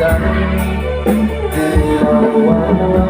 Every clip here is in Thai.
done. And I wanna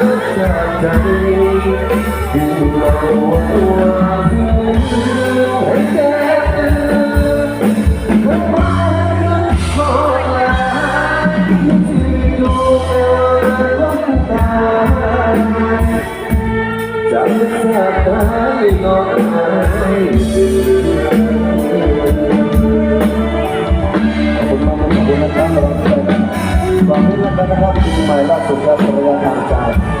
ใจดูเราตัวหัวใจจำสาตายนอนให้ดูขอบคุณมากขอบคุณนะครับขอบคุณนะครับที่มาล่าสุดและพยายามทางใจ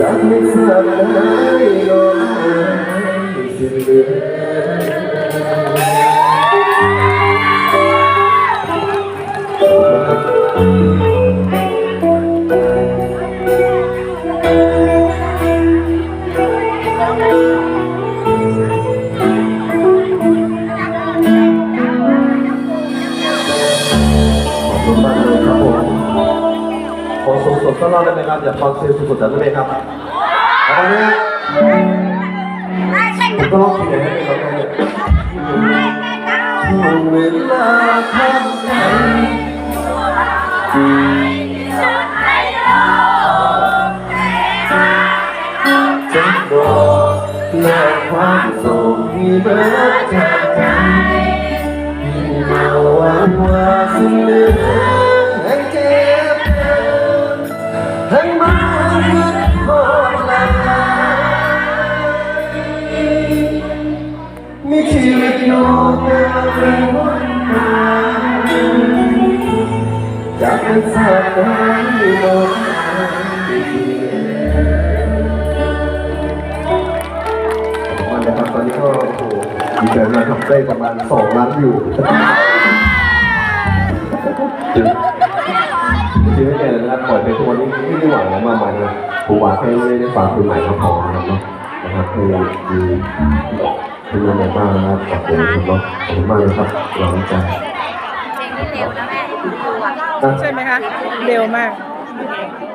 残念さはないのにする Thank. ดสักรอบได้ไหมครับอยากฟังสียงสุดๆได้ไหมครับแตอนนี้ผมก็ร้องเพลงให้เป็นร้เลงห่วงเวลาท่าหนจะบอกและความสุขที่เบิกจากใจ วันมาจากเป็นสายน้ำลมมันนะครับตอนนี้ก็โอ้โหดีใจมากครับได้ประมาณสองล้านวิวจริงจริงไม่แน่เลยนะครับปล่อยไปทุกวันนี้ไม่ได้หวังอะไรมากมายนะผมหวังแค่ได้ฟังเพลงใหม่ก็พอนะครับนะครับคือ เป็นยังไงบ้างนะครับขอบคุณครับเนาะขอบคุณมากเลยครับหลังใจเพลงที่เร็วนะแม่ดูอะนะใช่ไหมคะ เร็วมากค